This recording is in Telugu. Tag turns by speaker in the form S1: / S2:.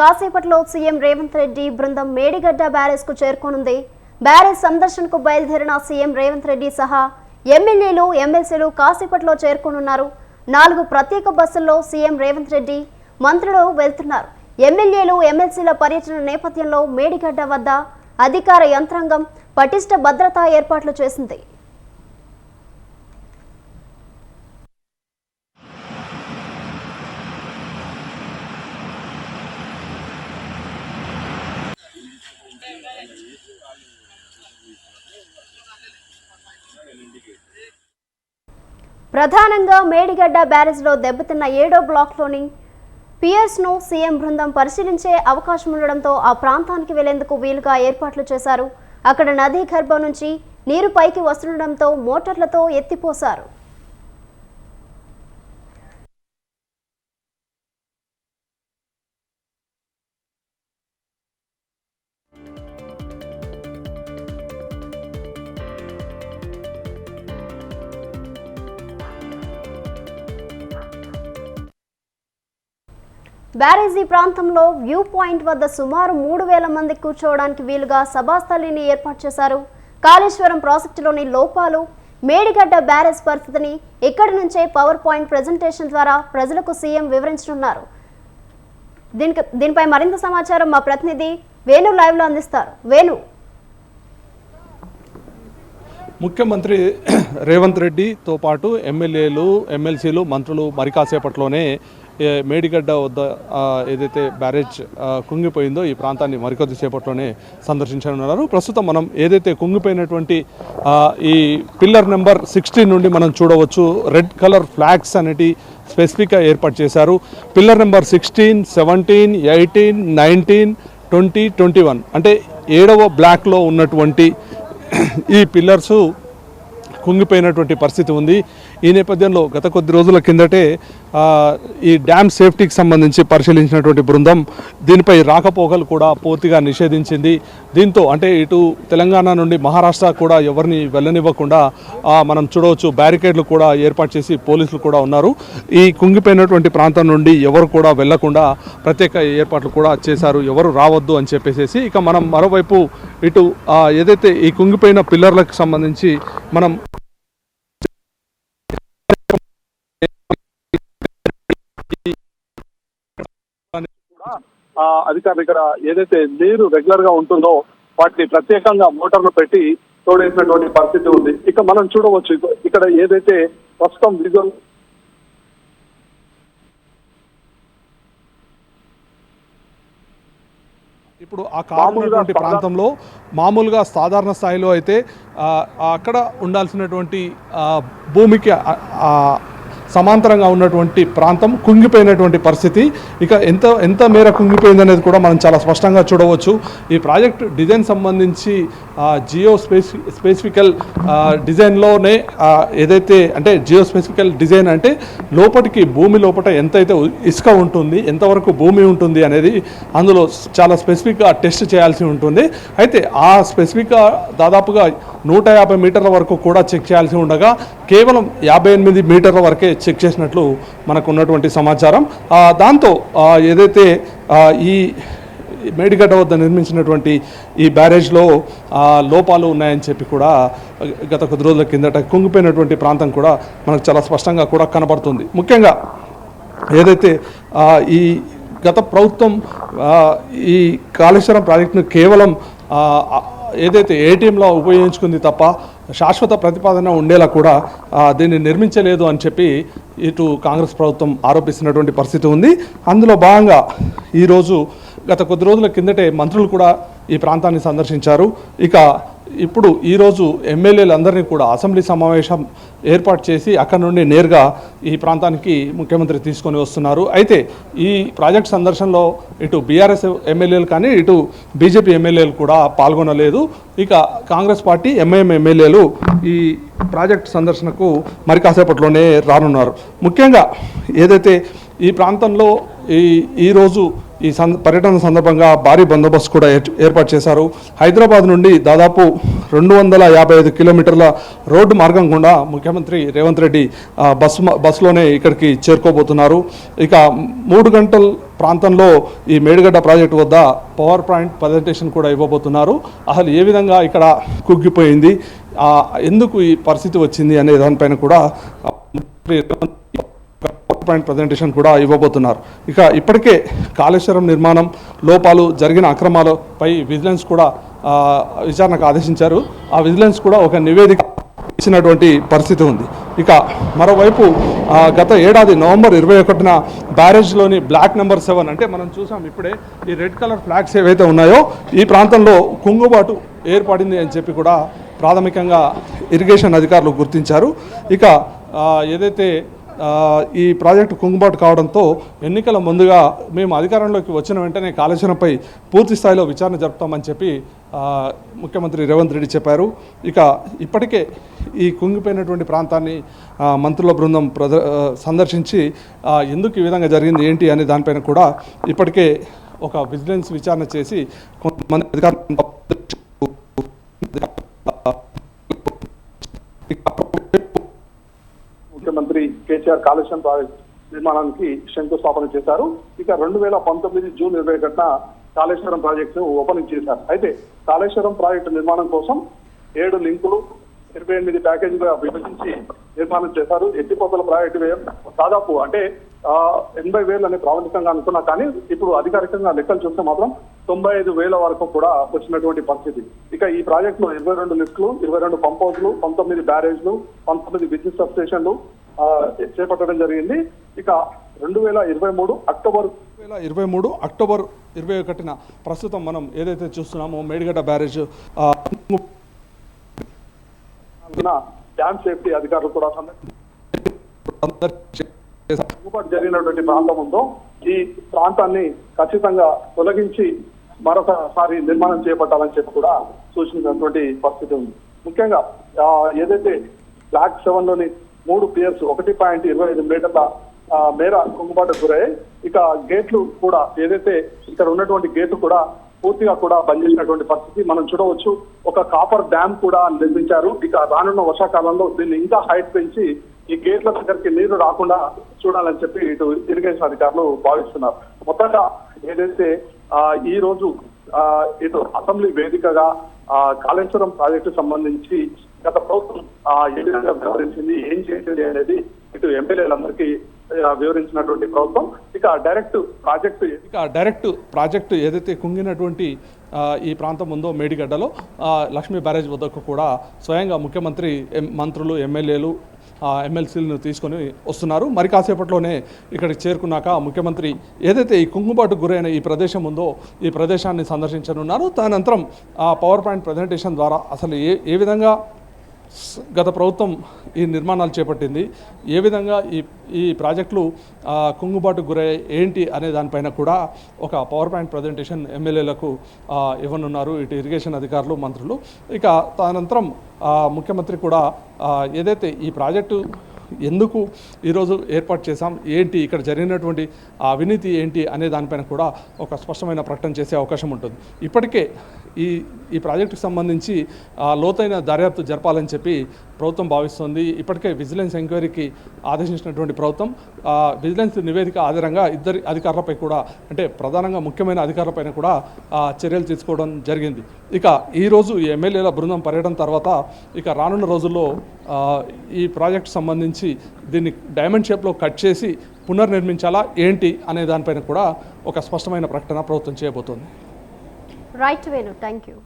S1: కాసేపట్లో సీఎం రేవంత్ రెడ్డి బృందం మేడిగడ్డ బ్యారేజ్కు చేరుకోనుంది. బ్యారేజ్ సందర్శనకు బయలుదేరిన సీఎం రేవంత్ రెడ్డి సహా ఎమ్మెల్యేలు ఎమ్మెల్సీలు కాసేపట్లో చేరుకోనున్నారు. నాలుగు ప్రత్యేక బస్సుల్లో సీఎం రేవంత్ రెడ్డి మంత్రులు వెళ్తున్నారు. ఎమ్మెల్యేలు ఎమ్మెల్సీల పర్యటన నేపథ్యంలో మేడిగడ్డ వద్ద అధికార యంత్రాంగం పటిష్ట భద్రతా ఏర్పాట్లు చేసింది. ప్రధానంగా మేడిగడ్డ బ్యారేజ్లో దెబ్బతిన్న ఏడో బ్లాక్లోని పియర్స్ను సీఎం బృందం పరిశీలించే అవకాశం ఉండడంతో ఆ ప్రాంతానికి వెళ్ళేందుకు వీలుగా ఏర్పాట్లు చేశారు. అక్కడ నదీ గర్భం నుంచి నీరు పైకి వస్తుండడంతో మోటార్లతో ఎత్తిపోశారు. బ్యారేజీ ప్రాంతంలో వ్యూ పాయింట్ వద్ద సుమారు మూడు వేల మంది కూర్చోవడానికి వీలుగా సభాస్థలిని ఏర్పాటు చేశారు. కాళేశ్వరం ప్రాజెక్టులోని లోపాలు మేడిగడ్డ బ్యారేజ్ పరిస్థితిని ఇక్కడి నుంచే పవర్ పాయింట్ ప్రజెంటేషన్ ద్వారా ప్రజలకు సీఎం వివరించనున్నారు. దీనికి దీనిపై మరింత సమాచారం మా ప్రతినిధి వేణు లైవ్లో అందిస్తారు. వేణు.
S2: ముఖ్యమంత్రి రేవంత్ రెడ్డితో పాటు ఎమ్మెల్యేలు ఎమ్మెల్సీలు మంత్రులు మరి కాసేపట్లోనే మేడిగడ్డ వద్ద ఏదైతే బ్యారేజ్ కుంగిపోయిందో ఈ ప్రాంతాన్ని మరికొద్ది సేపట్లోనే సందర్శించనున్నారు. ప్రస్తుతం మనం ఏదైతే కుంగిపోయినటువంటి ఈ పిల్లర్ నెంబర్ సిక్స్టీన్ నుండి మనం చూడవచ్చు. రెడ్ కలర్ ఫ్లాగ్స్ అనేటి స్పెసిఫిక్గా ఏర్పాటు చేశారు. Pillar number sixteen seventeen eighteen nineteen twenty twenty one. అంటే ఏడవ బ్లాక్లో ఉన్నటువంటి ఈ పిల్లర్సు కుంగిపోయినటువంటి పరిస్థితి ఉంది. ఈ నేపథ్యంలో గత కొద్ది రోజుల కిందటే ఈ డ్యామ్ సేఫ్టీకి సంబంధించి పరిశీలించినటువంటి బృందం దీనిపై రాకపోకలు కూడా పూర్తిగా నిషేధించింది. దీంతో అంటే ఇటు తెలంగాణ నుండి మహారాష్ట్ర కూడా ఎవరిని వెళ్ళనివ్వకుండా మనం చూడవచ్చు బ్యారికేడ్లు కూడా ఏర్పాటు చేసి పోలీసులు కూడా ఉన్నారు. ఈ కుంగిపోయినటువంటి ప్రాంతం నుండి ఎవరు కూడా వెళ్ళకుండా ప్రత్యేక ఏర్పాట్లు కూడా చేశారు. ఎవరు రావద్దు అని చెప్పేసి ఇక మనం మరోవైపు ఇటు ఏదైతే ఈ కుంగిపోయిన పిల్లర్లకు సంబంధించి మనం
S3: అధికారులు ఇక్కడ ఏదైతే నీరు రెగ్యులర్గా ఉంటుందో వాటిని ప్రత్యేకంగా మోటార్లు పెట్టి తోడేసినటువంటి పరిస్థితి ఉంది. ఇక మనం చూడవచ్చు ఇక- ఇక్కడ ఏదైతే ప్రస్తుతం విజువల్
S2: ఇప్పుడు ఆ కారున్నటువంటి ప్రాంతంలో మామూలుగా సాధారణ స్థాయిలో అయితే అక్కడ ఉండాల్సినటువంటి ఆ, భూమికి సమాంతరంగా ఉన్నటువంటి ప్రాంతం కుంగిపోయినటువంటి పరిస్థితి. ఇక ఎంత ఎంత మేర కుంగిపోయింది అనేది కూడా మనం చాలా స్పష్టంగా చూడవచ్చు. ఈ ప్రాజెక్ట్ డిజైన్ సంబంధించి జియో స్పెసి స్పెసిఫికల్ డిజైన్లోనే ఏదైతే అంటే జియో స్పెసిఫికల్ డిజైన్ అంటే లోపటికి భూమి లోపల ఎంతైతే ఇసుక ఉంటుంది ఎంతవరకు భూమి ఉంటుంది అనేది అందులో చాలా స్పెసిఫిక్గా టెస్ట్ చేయాల్సి ఉంటుంది. అయితే ఆ స్పెసిఫిక్గా దాదాపుగా నూట యాభై మీటర్ల వరకు కూడా చెక్ చేయాల్సి ఉండగా కేవలం యాభై ఎనిమిది మీటర్ల వరకే చెక్ చేసినట్లు మనకు ఉన్నటువంటి సమాచారం దాంతో ఏదైతే ఈ మేడిగడ్డ వద్ద నిర్మించినటువంటి ఈ బ్యారేజ్లో లోపాలు ఉన్నాయని చెప్పి కూడా గత కొద్ది రోజుల కిందట కుంగిపోయినటువంటి ప్రాంతం కూడా మనకు చాలా స్పష్టంగా కూడా కనబడుతుంది. ముఖ్యంగా ఏదైతే ఈ గత ప్రభుత్వం ఈ కాళేశ్వరం ప్రాజెక్టును కేవలం ఏదైతే ఏటీఎంలో ఉపయోగించుకుంది తప్ప శాశ్వత ప్రతిపాదన ఉండేలా కూడా దీన్ని నిర్మించలేదు అని చెప్పి ఇటు కాంగ్రెస్ ప్రభుత్వం ఆరోపిస్తున్నటువంటి పరిస్థితి ఉంది. అందులో భాగంగా ఈరోజు గత కొద్ది రోజుల కిందటే మంత్రులు కూడా ఈ ప్రాంతాన్ని సందర్శించారు. ఇక ఇప్పుడు ఈరోజు ఎమ్మెల్యేలందరినీ కూడా అసెంబ్లీ సమావేశం ఏర్పాటు చేసి అక్కడ నుండి నేరుగా ఈ ప్రాంతానికి ముఖ్యమంత్రి తీసుకొని వస్తున్నారు. అయితే ఈ ప్రాజెక్ట్ సందర్శనలో ఇటు బీఆర్ఎస్ ఎమ్మెల్యేలు కానీ ఇటు బీజేపీ ఎమ్మెల్యేలు కూడా పాల్గొనలేదు. ఇక కాంగ్రెస్ పార్టీ ఎంఐఎం ఎమ్మెల్యేలు ఈ ప్రాజెక్ట్ సందర్శనకు మరి కాసేపట్లోనే రానున్నారు. ముఖ్యంగా ఏదైతే ఈ ప్రాంతంలో ఈ ఈరోజు ఈ సంద పర్యటన సందర్భంగా భారీ బందోబస్తు కూడా ఏర్పాటు చేశారు. హైదరాబాద్ నుండి దాదాపు రెండు వందల యాభై ఐదు కిలోమీటర్ల రోడ్డు మార్గం గుండా ముఖ్యమంత్రి రేవంత్ రెడ్డి బస్సు బస్సులోనే ఇక్కడికి చేరుకోబోతున్నారు. ఇక మూడు గంటల ప్రాంతంలో ఈ మేడిగడ్డ ప్రాజెక్టు వద్ద పవర్ పాయింట్ ప్రజెంటేషన్ కూడా ఇవ్వబోతున్నారు. అసలు ఏ విధంగా ఇక్కడ కుగ్గిపోయింది? ఎందుకు ఈ పరిస్థితి వచ్చింది అనే దానిపైన కూడా పాయింట్ ప్రజెంటేషన్ కూడా ఇవ్వబోతున్నారు. ఇక ఇప్పటికే కాళేశ్వరం నిర్మాణం లోపాలు జరిగిన అక్రమాలపై విజిలెన్స్ కూడా విచారణకు ఆదేశించారు. ఆ విజిలెన్స్ కూడా ఒక నివేదిక ఇచ్చినటువంటి పరిస్థితి ఉంది. ఇక మరోవైపు గత ఏడాది నవంబర్ ఇరవై ఒకటిన బ్యారేజ్లోని బ్లాక్ నెంబర్ సెవెన్ అంటే మనం చూసాం ఇప్పుడే ఈ రెడ్ కలర్ ఫ్లాగ్స్ ఏవైతే ఉన్నాయో ఈ ప్రాంతంలో కుంగుబాటు ఏర్పడింది అని చెప్పి కూడా ప్రాథమికంగా ఇరిగేషన్ అధికారులు గుర్తించారు. ఇక ఏదైతే ఈ ప్రాజెక్టు కుంగుబాటు కావడంతో ఎన్నికల ముందుగా మేము అధికారంలోకి వచ్చిన వెంటనే కాళేశ్వరంపై పూర్తి స్థాయిలో విచారణ జరుపుతామని చెప్పి ముఖ్యమంత్రి రేవంత్ రెడ్డి చెప్పారు. ఇక ఇప్పటికే ఈ కుంగిపోయినటువంటి ప్రాంతాన్ని మంత్రుల బృందం ప్రద సందర్శించి ఎందుకు ఈ విధంగా జరిగింది ఏంటి అనే దానిపైన కూడా ఇప్పటికే ఒక విజిలెన్స్ విచారణ చేసి కొంతమంది అధికారులు
S3: ముఖ్యమంత్రి కేసీఆర్ కాలుష్యం ప్రాజెక్ట్ నిర్మాణానికి శంకుస్థాపన చేశారు. ఇక రెండు వేల పంతొమ్మిది జూన్ ఇరవై ఒకటిన కాళేశ్వరం ప్రాజెక్టు ఓపెనింగ్ చేశారు. అయితే కాళేశ్వరం ప్రాజెక్టు నిర్మాణం కోసం ఏడు లింకులు ఇరవై ఎనిమిది ప్యాకేజీలుగా విభజించి నిర్మాణం చేశారు. ఎత్తిపోతల ప్రాజెక్టు వ్యయం దాదాపు అంటే ఎనభై వేలు అని ప్రాథమికంగా అనుకున్నా కానీ ఇప్పుడు అధికారికంగా లెక్కలు చూస్తే మాత్రం తొంభై ఐదు వేల వరకు కూడా వచ్చినటువంటి పరిస్థితి. ఇక ఈ ప్రాజెక్టులో ఇరవై రెండు లిఫ్ట్లు ఇరవై రెండు పంప్ హౌస్లు పంతొమ్మిది బ్యారేజ్లు పంతొమ్మిది విద్యుత్ సబ్ స్టేషన్లు చేపట్టడం జరిగింది. ఇక రెండు వేల ఇరవై మూడు అక్టోబర్.
S2: వేల ఇరవై మూడు అక్టోబర్ ఇరవై ఒకటిన ప్రస్తుతం మనం ఏదైతే చూస్తున్నామో మేడిగడ్డ బ్యారేజ్
S3: డ్యామ్ సేఫ్టీ అధికారులు కూడా జరిగినటువంటి ప్రాంతం ఉందో ఈ ప్రాంతాన్ని ఖచ్చితంగా తొలగించి మరొకసారి నిర్మాణం చేపట్టాలని చెప్పి కూడా సూచించినటువంటి పరిస్థితి ఉంది. ముఖ్యంగా ఆ, ఏదైతే బ్లాక్ సెవెన్లోని మూడు పియర్స్ ఒకటి పాయింట్ ఇరవై ఐదు మీటర్ల మేర కుంగుబాటు గురై ఇక గేట్లు కూడా ఏదైతే ఇక్కడ ఉన్నటువంటి గేట్లు కూడా పూర్తిగా కూడా బంద్ చేసినటువంటి పరిస్థితి మనం చూడవచ్చు. ఒక కాపర్ డ్యామ్ కూడా నిర్మించారు. ఇక రానున్న వర్షాకాలంలో దీన్ని ఇంకా హైట్ పెంచి ఈ గేట్ల దగ్గరికి నీరు రాకుండా చూడాలని చెప్పి ఇటు ఇరిగేషన్ అధికారులు భావిస్తున్నారు. మొత్తంగా ఏదైతే ఈ రోజు ఆ, ఇటు అసెంబ్లీ వేదికగా ఆ, కాళేశ్వరం ప్రాజెక్టు సంబంధించి గత ప్రభుత్వం ఆ, ఏ విధంగా వ్యవహరించింది. ఏం చేసింది అనేది ఇటు ఎమ్మెల్యేలందరికీ వివరించినటువంటి ప్రభుత్వం. ఇక డైరెక్ట్ ప్రాజెక్టు
S2: ఇక డైరెక్ట్ ప్రాజెక్టు ఏదైతే కుంగినటువంటి ఈ ప్రాంతం ఉందో మేడిగడ్డలో లక్ష్మీ బ్యారేజ్ వద్దకు కూడా స్వయంగా ముఖ్యమంత్రి ఎం- మంత్రులు ఎమ్మెల్యేలు ఎమ్మెల్సీలను తీసుకొని వస్తున్నారు. మరి కాసేపట్లోనే ఇక్కడికి చేరుకున్నాక ముఖ్యమంత్రి ఏదైతే ఈ కుంగుబాటు గురైన ఈ ప్రదేశం ఉందో ఈ ప్రదేశాన్ని సందర్శించనున్నారు. తదనంతరం పవర్ పాయింట్ ప్రజెంటేషన్ ద్వారా అసలు ఏ ఏ విధంగా గత ప్రభుత్వం ఈ నిర్మాణాలు చేపట్టింది. ఏ విధంగా ఈ ఈ ప్రాజెక్టులు కుంగుబాటు గురై ఏంటి అనే దానిపైన కూడా ఒక పవర్ పాయింట్ ప్రజెంటేషన్ ఎమ్మెల్యేలకు ఇవ్వనున్నారు ఇటు ఇరిగేషన్ అధికారులు మంత్రులు. ఇక తదనంతరం ముఖ్యమంత్రి కూడా ఏదైతే ఈ ప్రాజెక్టు ఎందుకు ఈరోజు ఏర్పాటు చేశాం? ఏంటి ఇక్కడ జరిగినటువంటి ఆ అవినీతి ఏంటి అనే దానిపైన కూడా ఒక స్పష్టమైన ప్రకటన చేసే అవకాశం ఉంటుంది. ఇప్పటికే ఈ ఈ ప్రాజెక్టుకు సంబంధించి లోతైన దర్యాప్తు జరపాలని చెప్పి ప్రభుత్వం భావిస్తోంది. ఇప్పటికే విజిలెన్స్ ఎంక్వైరీకి ఆదేశించినటువంటి ప్రభుత్వం విజిలెన్స్ నివేదిక ఆధారంగా ఇద్దరి అధికారులపై కూడా అంటే ప్రధానంగా ముఖ్యమైన అధికారులపైన కూడా చర్యలు తీసుకోవడం జరిగింది. ఇక ఈరోజు ఎమ్మెల్యేల బృందం పర్యటన తర్వాత ఇక రానున్న రోజుల్లో ఈ ప్రాజెక్ట్ సంబంధించి దీన్ని డైమండ్ షేప్లో కట్ చేసి పునర్నిర్మించాలా ఏంటి అనే దానిపైన కూడా ఒక స్పష్టమైన ప్రకటన ప్రభుత్వం చేయబోతోంది.
S1: Right Venu thank you